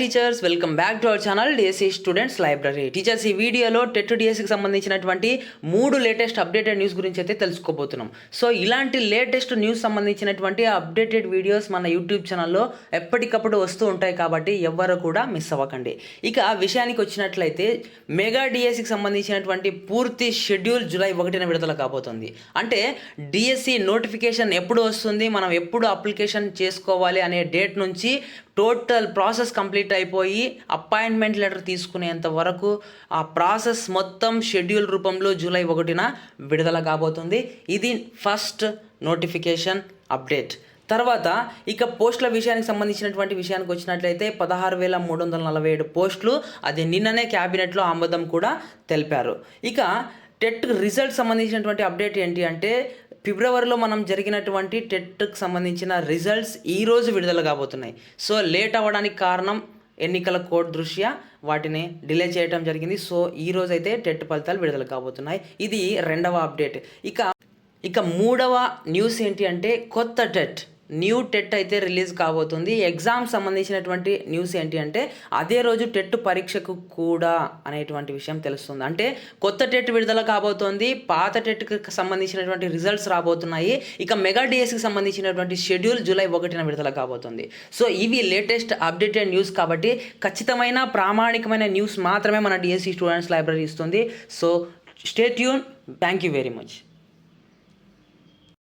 Teachers welcome back to our channel DSC students library teachers ఈ వీడియోలో TET డిఎస్సికి సంబంధించినటువంటి మూడు లేటెస్ట్ అప్డేటెడ్ న్యూస్ గురించి అయితే తెలుసుకోబోతున్నాం. సో ఇలాంటి లేటెస్ట్ న్యూస్ సంబంధించినటువంటి అప్డేటెడ్ వీడియోస్ మన యూట్యూబ్ ఛానల్లో ఎప్పటికప్పుడు వస్తూ ఉంటాయి కాబట్టి ఎవ్వరు కూడా మిస్ అవ్వకండి. ఇక ఆ విషయానికి వచ్చినట్లయితే మెగా డిఎస్సికి సంబంధించినటువంటి పూర్తి షెడ్యూల్ జూలై ఒకటిన విడుదల కాబోతుంది. అంటే డిఎస్సి నోటిఫికేషన్ ఎప్పుడు వస్తుంది మనం ఎప్పుడు అప్లికేషన్ చేసుకోవాలి అనే డేట్ నుంచి టోటల్ ప్రాసెస్ కంప్లీట్ అయిపోయి అపాయింట్మెంట్ లెటర్ తీసుకునేంత వరకు ఆ ప్రాసెస్ మొత్తం షెడ్యూల్ రూపంలో జూలై ఒకటిన విడుదల కాబోతుంది. ఇది ఫస్ట్ నోటిఫికేషన్ అప్డేట్. తర్వాత ఇక పోస్టుల విషయానికి సంబంధించినటువంటి విషయానికి వచ్చినట్లయితే పదహారు వేల మూడు వందల నలభై ఏడు పోస్టులు అది నిన్ననే క్యాబినెట్లో ఆమోదం కూడా తెలిపారు. ఇక టెట్ రిజల్ట్ సంబంధించినటువంటి అప్డేట్ ఏంటి అంటే ఫిబ్రవరిలో మనం జరిగినటువంటి టెట్కి సంబంధించిన రిజల్ట్స్ ఈరోజు విడుదల కాబోతున్నాయి. సో లేట్ అవ్వడానికి కారణం ఎన్నికల కోడ్ దృష్ట్యా వాటిని డిలే చేయడం జరిగింది. సో ఈ అయితే టెట్ ఫలితాలు విడుదల కాబోతున్నాయి. ఇది రెండవ అప్డేట్. ఇక ఇక మూడవ న్యూస్ ఏంటి అంటే కొత్త టెట్. న్యూ టెట్ అయితే రిలీజ్ కాబోతుంది. ఎగ్జామ్ సంబంధించినటువంటి న్యూస్ ఏంటి అంటే అదే రోజు టెట్ పరీక్షకు కూడా అనేటువంటి విషయం తెలుస్తుంది. అంటే కొత్త టెట్ విడుదల కాబోతోంది. పాత టెట్కి సంబంధించినటువంటి రిజల్ట్స్ రాబోతున్నాయి. ఇక మెగా డిఎస్కి సంబంధించినటువంటి షెడ్యూల్ జూలై ఒకటిన విడుదల కాబోతుంది. సో ఇవి లేటెస్ట్ అప్డేటెడ్ న్యూస్ కాబట్టి ఖచ్చితమైన ప్రామాణికమైన న్యూస్ మాత్రమే మన డిఎస్సి స్టూడెంట్స్ లైబ్రరీ ఇస్తుంది. So stay tuned thank you very much